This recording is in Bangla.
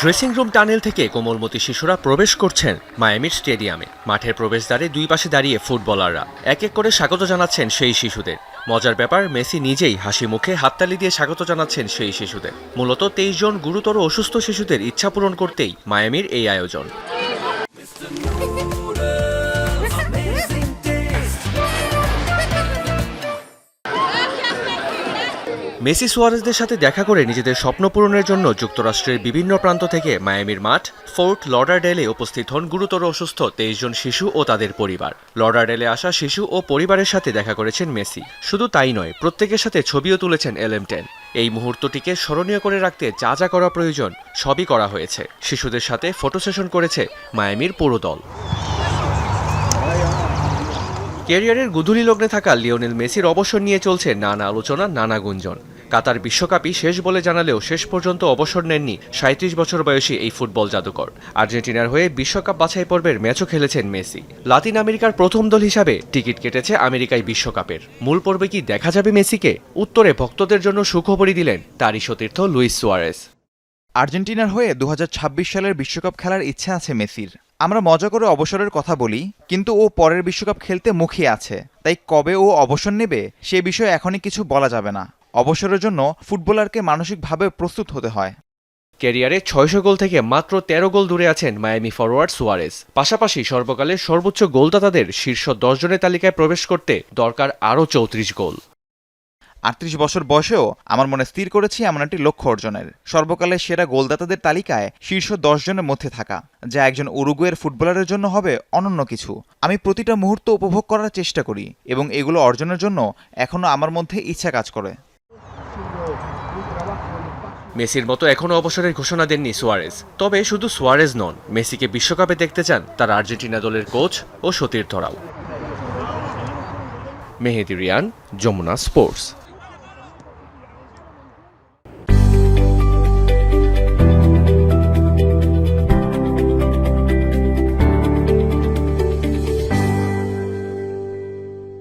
ড্রেসিং রুম টানেল থেকে কোমলমতি শিশুরা প্রবেশ করছেন মায়ামির স্টেডিয়ামে। মাঠের প্রবেশদ্বারে দুই পাশে দাঁড়িয়ে ফুটবলাররা এক এক করে স্বাগত জানাচ্ছেন সেই শিশুদের। মজার ব্যাপার, মেসি নিজেই হাসি মুখে হাততালি দিয়ে স্বাগত জানাচ্ছেন সেই শিশুদের। মূলত তেইশ জন গুরুতর অসুস্থ শিশুদের ইচ্ছা পূরণ করতেই মায়ামির এই আয়োজন। মেসি সুয়ারেজদের সাথে দেখা করে নিজেদের স্বপ্ন পূরণের জন্য যুক্তরাষ্ট্রের বিভিন্ন প্রান্ত থেকে মায়ামির মাঠ, ফোর্ট লর্ডারডেলে উপস্থিত হন গুরুতর অসুস্থ তেইশ জন শিশু ও তাদের পরিবার। লর্ডারডেলে আসা শিশু ও পরিবারের সাথে দেখা করেছেন মেসি। শুধু তাই নয়, প্রত্যেকের সাথে ছবিও তুলেছেন এলএম টেন। এই মুহূর্তটিকে স্মরণীয় করে রাখতে যা যা করা প্রয়োজন, সবই করা হয়েছে। শিশুদের সাথে ফটো সেশন করেছে মায়ামির পুরো দল। ক্যারিয়ারের গুধুলি লগ্নে থাকা লিওনেল মেসির অবসর নিয়ে চলছে নানা আলোচনা, নানা গুঞ্জন। কাতার বিশ্বকাপই শেষ বলে জানালেও শেষ পর্যন্ত অবসর নেননি সাঁত্রিশ বছর বয়সী এই ফুটবল জাদুকর। আর্জেন্টিনার হয়ে বিশ্বকাপ বাছাই পর্বের ম্যাচও খেলেছেন মেসি। লাতিন আমেরিকার প্রথম দল হিসাবে টিকিট কেটেছে আমেরিকায় বিশ্বকাপের। মূল পর্বে কি দেখা যাবে মেসিকে? উত্তরে ভক্তদের জন্য সুখবরই দিলেন তারই সতীর্থ লুইস সুয়ারেস আর্জেন্টিনার হয়ে দু হাজার ছাব্বিশ সালের বিশ্বকাপ খেলার ইচ্ছা আছে মেসির। আমরা মজা করে অবসরের কথা বলি, কিন্তু ও পরের বিশ্বকাপ খেলতে মুখিয়ে আছে। তাই কবে ও অবসর নেবে, সে বিষয়ে এখনই কিছু বলা যাবে না। অবসরের জন্য ফুটবলারকে মানসিকভাবে প্রস্তুত হতে হয়। ক্যারিয়ারে ছয়শো গোল থেকে মাত্র তেরো গোল দূরে আছেন মায়ামি ফরওয়ার্ড সুয়ারেস পাশাপাশি সর্বকালের সর্বোচ্চ গোলদাতাদের শীর্ষ দশ জনের তালিকায় প্রবেশ করতে দরকার আরও চৌত্রিশ গোল। আটত্রিশ বছর বয়সেও আমার মনে স্থির করেছি এমন একটি লক্ষ্য অর্জনের। সর্বকালের সেরা গোলদাতাদের তালিকায় শীর্ষ দশ জনের মধ্যে থাকা, যা একজন উরুগুয়ের ফুটবলারের জন্য হবে অনন্য কিছু। আমি প্রতিটা মুহূর্ত উপভোগ করার চেষ্টা করি এবং এগুলো অর্জনের জন্য এখনও আমার মধ্যে ইচ্ছা কাজ করে। মেসির মতো এখনও অবসরের ঘোষণা দেননি সুয়ারেজ, তবে শুধু সুয়ারেজ নন, মেসিকে বিশ্বকাপে দেখতে চান তার আর্জেন্টিনা দলের কোচ ও সতীর্থরাও। মেহেদি রিয়ান, যমুনা স্পোর্টস।